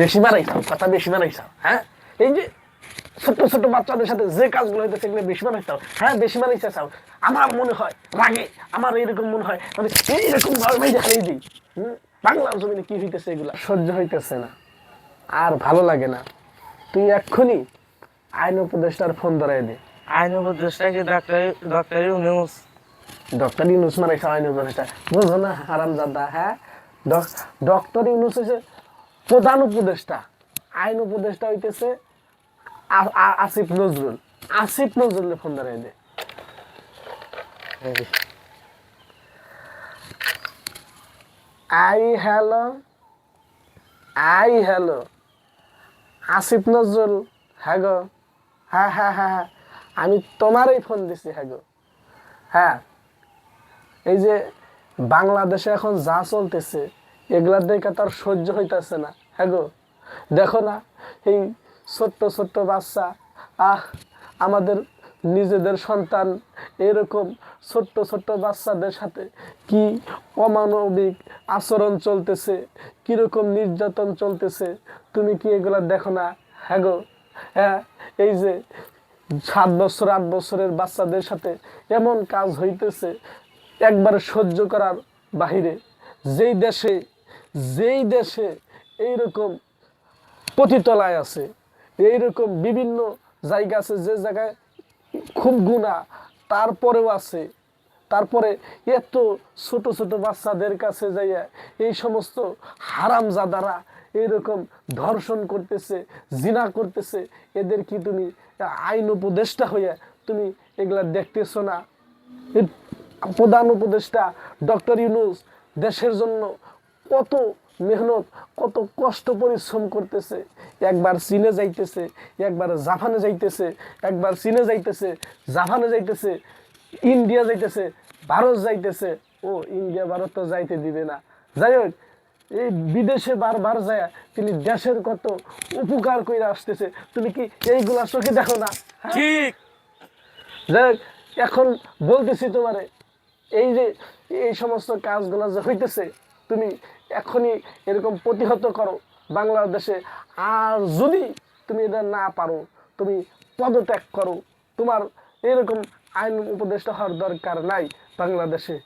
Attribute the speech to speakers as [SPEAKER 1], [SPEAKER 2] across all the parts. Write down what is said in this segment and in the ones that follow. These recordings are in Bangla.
[SPEAKER 1] বেশি কথা বেশি হ্যাঁ? এই যে ছোট ছোট বাচ্চাদের সাথে যে কাজগুলো হইতেছে এগুলো বেশি হ্যাঁ বেশি বানাইছাও আমার মনে হয় রাগে আমার এরকম মনে হয় আমি এইরকম ভাবে দেখাই দিই? বাংলার জমিনে কি হইতেছে এগুলা? সহ্য হইতেছে না। আর ভালো লাগে না। তুই এক্ষুনি আইন উপদেষ্টার ফোন ধরাই দে।
[SPEAKER 2] আইন উপদেষ্টা কি ডাক্তার ডক্টর ইউনুস
[SPEAKER 1] মারাইছে আইন উপদেষ্টা। বুঝো না হারাম জাদা হ্যাঁ ডক্টর ইউনুস হচ্ছে প্রধান উপদেষ্টা আইন উপদেষ্টা হইতেছে আসিফ নজরুল। আসিফ নজরুলের ফোন ধরাই দে। আই হ্যালো আই হ্যালো আসিফ নজরুল হ্যাঁ গো। হ্যাঁ হ্যাঁ হ্যাঁ হ্যাঁ। আমি তোমারই ফোন দিছি হ্যাঁ গো। হ্যাঁ এই যে বাংলাদেশে এখন যা চলতেছে এগুলা দেখে তার সহ্য হইতেছে না। হ্যাঁ গো দেখো না এই ছোট্ট ছোট্ট বাচ্চা। আহ, আমাদের নিজেদের সন্তান এরকম ছোট্ট ছোট্ট বাচ্চাদের সাথে কি অমানবিক আচরণ চলতেছে, কীরকম নির্যাতন চলতেছে, তুমি কি এগুলা দেখো না? হ্যাঁ গো হ্যাঁ এই যে সাত বছর, আট বছরের বাচ্চাদের সাথে এমন কাজ হইতেছে, একবার সহ্য করার বাহিরে। যেই দেশে যেই দেশে এইরকম পতিতলায় আছে। এইরকম বিভিন্ন জায়গা আছে, যে জায়গায় খুব গুণা, তারপরেও আছে। তারপরে এত ছোট ছোট বাচ্চাদের কাছে যাইয়া এই সমস্ত হারাম হারামজাদারা এইরকম ধর্ষণ করতেছে, জিনা করতেছে, এদের কি তুমি আইন উপদেষ্টা হইয়া তুমি এগুলা দেখতেছো না? প্রধান উপদেষ্টা ডক্টর ইউনুস দেশের জন্য কত মেহনত কত কষ্ট পরিশ্রম করতেছে। একবার চীনে যাইতেছে একবার জাপানে যাইতেছে একবার চীনে যাইতেছে জাপানে যাইতেছে ইন্ডিয়া যাইতেছে ভারত যাইতেছে। ও ইন্ডিয়া ভারত তো যাইতে দিবে না। যাই হোক এই বিদেশে বারবার যায় তিনি দেশের কত উপকার করে আসতেছে। তুমি কি এইগুলা চোখে দেখো না? হ্যাঁ?
[SPEAKER 2] ঠিক।
[SPEAKER 1] যাই হোক, এখন বলতেছি তোমারে এই যে এই সমস্ত কাজগুলো যে হইতেছে তুমি এখনই এরকম প্রতিহত করো বাংলাদেশে। আর যদি তুমি এটা না পারো, তুমি পদত্যাগ করো, তোমার এরকম আইন উপদেষ্টা হওয়ার দরকার নাই বাংলাদেশে।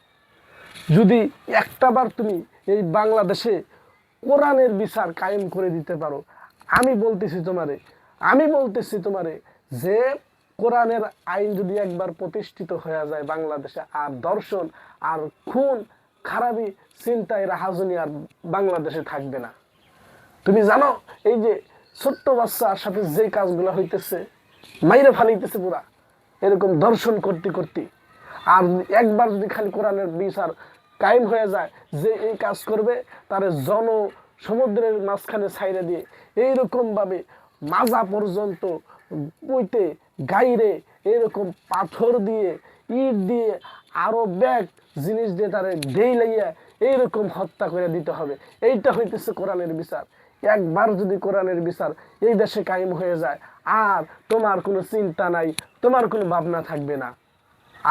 [SPEAKER 1] যদি একটাবার তুমি এই বাংলাদেশে কোরআনের বিচার কায়েম করে দিতে পারো, আমি বলতেছি তোমারে, আমি বলতেছি তোমারে যে কোরআনের আইন যদি একবার প্রতিষ্ঠিত হয়ে যায় বাংলাদেশে, আর দর্শন, আর খুন খারাপি চিন্তায় রাহাজনী আর বাংলাদেশে থাকবে না। তুমি জানো, এই যে ছোট্ট বাচ্চার সাথে যে কাজগুলো হইতেছে, মাইরে ফালাইতেছে পুরা, এরকম দর্শন করতে করতে। আর একবার যদি খালি কোরআনের বিচার কায়েম হয়ে যায়, যে এই কাজ করবে, তার জন সমুদ্রের মাঝখানে ছাইরে দিয়ে এইরকমভাবে মাজা পর্যন্ত বইতে গাইরে এরকম পাথর দিয়ে ইট দিয়ে আরও ব্যাগ জিনিস দিয়ে তারে দেই লাইয়া এইরকম হত্যা করে দিতে হবে। এইটা হইতেছে কোরআনের বিচার। একবার যদি কোরআনের বিচার এই দেশে কায়েম হয়ে যায়, আর তোমার কোনো চিন্তা নাই, তোমার কোনো ভাবনা থাকবে না।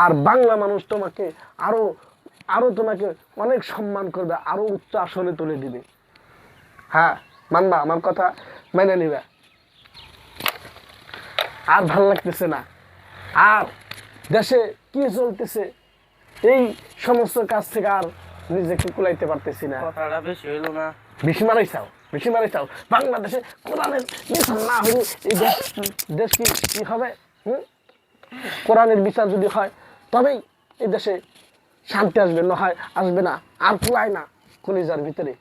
[SPEAKER 1] আর বাংলা মানুষ তোমাকে আরও আরও তোমাকে অনেক সম্মান করবে, আরও উচ্চ আসনে তুলে দিবে। হ্যাঁ মানবা আমার কথা? মেনে নিবে। আর ভালো লাগতেছে না। আর দেশে কি চলতেছে এই সমস্ত কাজ থেকে আর নিজেকে কুলাইতে পারতেছি না।
[SPEAKER 2] কথাটা বেশি হইল না।
[SPEAKER 1] বেশি মারাই চাও বেশি মারাই চাও। বাংলাদেশে কোরআনের বিচার না হলে এই দেশ দেশ কি কি হবে? হুম? কোরআনের বিচার যদি হয় তবেই এই দেশে শান্তি আসবে না হয় আসবে না আর ফুলায় না কলিজার ভিতরে।